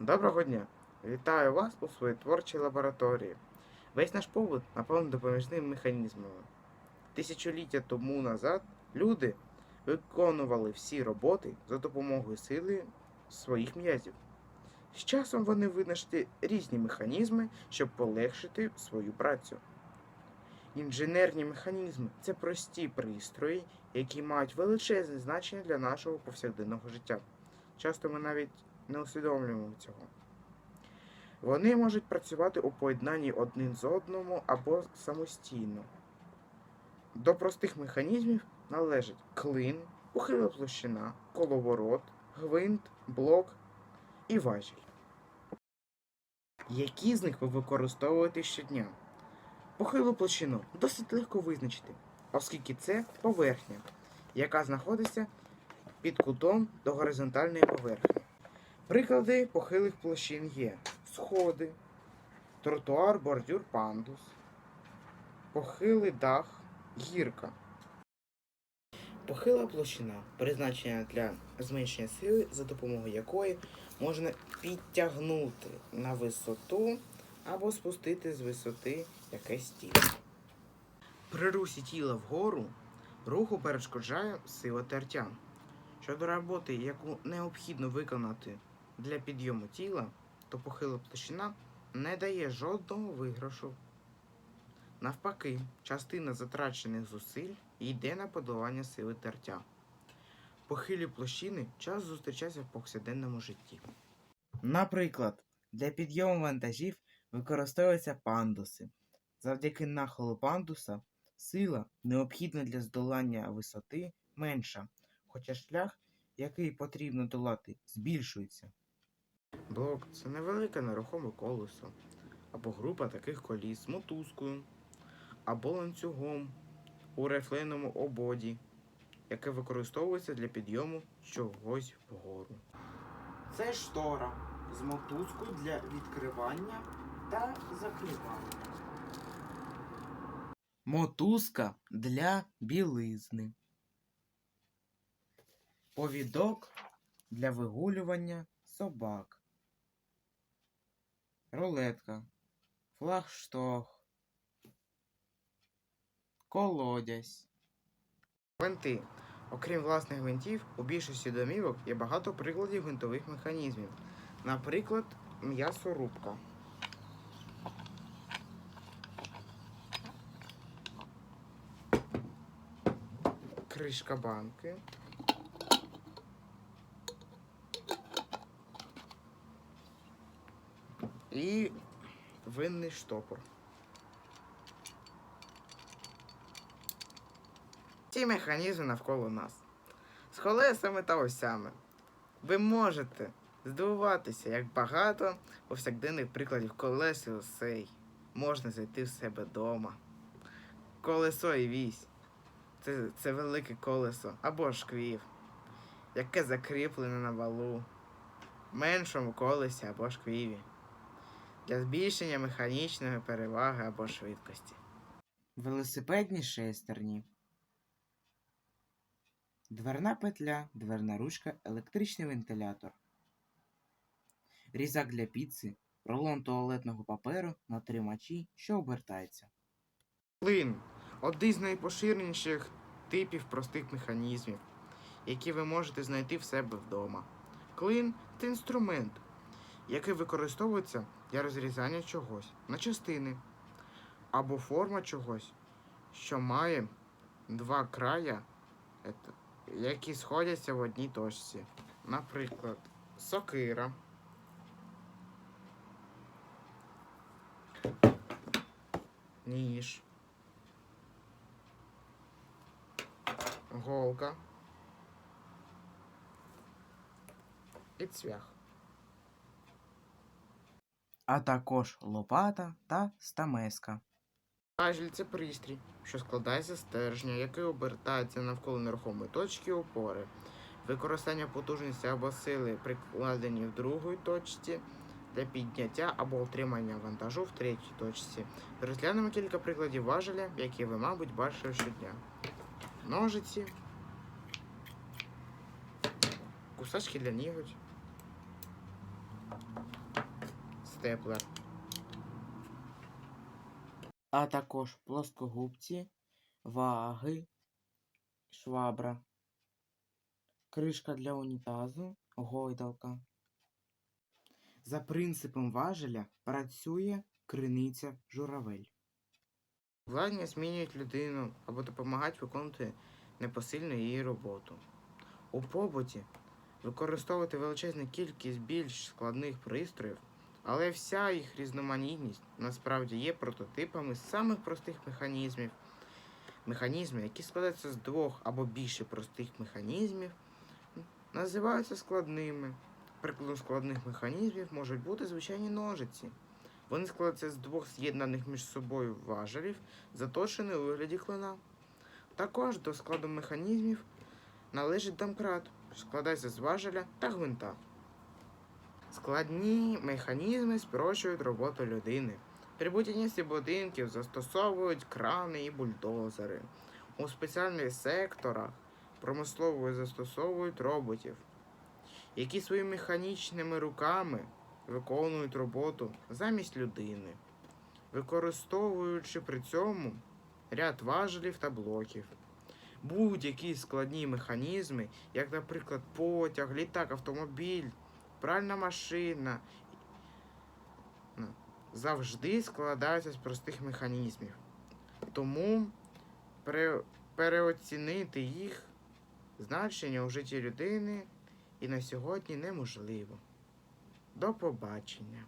Доброго дня! Вітаю вас у своїй творчій лабораторії. Весь наш побут наповнений допоміжними механізмами. Тисячоліття тому назад люди виконували всі роботи за допомогою сили своїх м'язів. З часом вони винайшли різні механізми, щоб полегшити свою працю. Інженерні механізми це прості пристрої, які мають величезне значення для нашого повсякденного життя. Часто ми навіть не усвідомлюємо цього. Вони можуть працювати у поєднанні один з одному або самостійно. До простих механізмів належать клин, похила площина, коловорот, гвинт, блок і важіль. Які з них ви використовуєте щодня? Похилу площину досить легко визначити, оскільки це поверхня, яка знаходиться під кутом до горизонтальної поверхні. Приклади похилих площин є сходи, тротуар, бордюр, пандус, похилий дах, гірка. Похила площина призначена для зменшення сили, за допомогою якої можна підтягнути на висоту або спустити з висоти якесь тіло. При русі тіла вгору руху перешкоджає сила тертя. Щодо роботи, яку необхідно виконати для підйому тіла, то похила площина не дає жодного виграшу. Навпаки, частина затрачених зусиль йде на подолання сили тертя. Похилі площини часто зустрічаються в повсякденному житті. Наприклад, для підйому вантажів використовуються пандуси. Завдяки нахилу пандуса сила, необхідна для здолання висоти, менша, хоча шлях, який потрібно долати, збільшується. Блок це невелике нерухоме колесо, або група таких коліс мотузкою, або ланцюгом у рефлейному ободі, яке використовується для підйому чогось вгору. Це штора з мотузкою для відкривання та закривання. Мотузка для білизни. Повідок для вигулювання собак. Рулетка. Флагшток. Колодязь. Гвинти. Окрім власних гвинтів, у більшості домівок є багато прикладів гвинтових механізмів. Наприклад, м'ясорубка. Кришка банки. І винний штопор. Ці механізми навколо нас. З колесами та осями. Ви можете здивуватися, як багато повсякденних прикладів колес і осей можна знайти в себе вдома. Колесо і вісь це, це велике колесо або шквів, яке закріплене на валу, меншому колесі або шквіві для збільшення механічної переваги або швидкості. Велосипедні шестерні. Дверна петля, дверна ручка, електричний вентилятор. Різак для піци, рулон туалетного паперу на тримачі, що обертається. Клин один з найпоширеніших типів простих механізмів, які ви можете знайти в себе вдома. Клин це інструмент, який використовується для розрізання чогось на частини або форма чогось, що має два края, які сходяться в одній точці. Наприклад, сокира. Ніж. Голка. І цвях. А також лопата та стамеска. Важіль це пристрій, що складається з стержня, який обертається навколо нерухомої точки опори. Використання потужності або сили, прикладені в другій точці, для підняття або отримання вантажу в третій точці. Розглянемо кілька прикладів важеля, які ви, мабуть, бачили щодня. Ножиці, кусачки для ніготь, степлер. А також плоскогубці, ваги, швабра, кришка для унітазу, гойдалка. За принципом важеля працює криниця журавель. Владні змінюють людину або допомагають виконувати непосильну її роботу. У побуті використовувати величезну кількість більш складних пристроїв, але вся їх різноманітність насправді є прототипами самих простих механізмів. Механізми, які складаються з двох або більше простих механізмів, називаються складними. Прикладом складних механізмів можуть бути звичайні ножиці. Вони складаються з двох з'єднаних між собою важелів, заточених у вигляді клина. Також до складу механізмів належить домкрат, що складається з важеля та гвинта. Складні механізми спрощують роботу людини. При будівництві будинків застосовують крани і бульдозери. У спеціальних секторах промислової застосовують роботів, які своїми механічними руками виконують роботу замість людини, використовуючи при цьому ряд важелів та блоків. Будь-які складні механізми, як, наприклад, потяг, літак, автомобіль, пральна машина, ну, завжди складаються з простих механізмів. Тому пере- переоцінити їх значення у житті людини і на сьогодні неможливо. До побачення.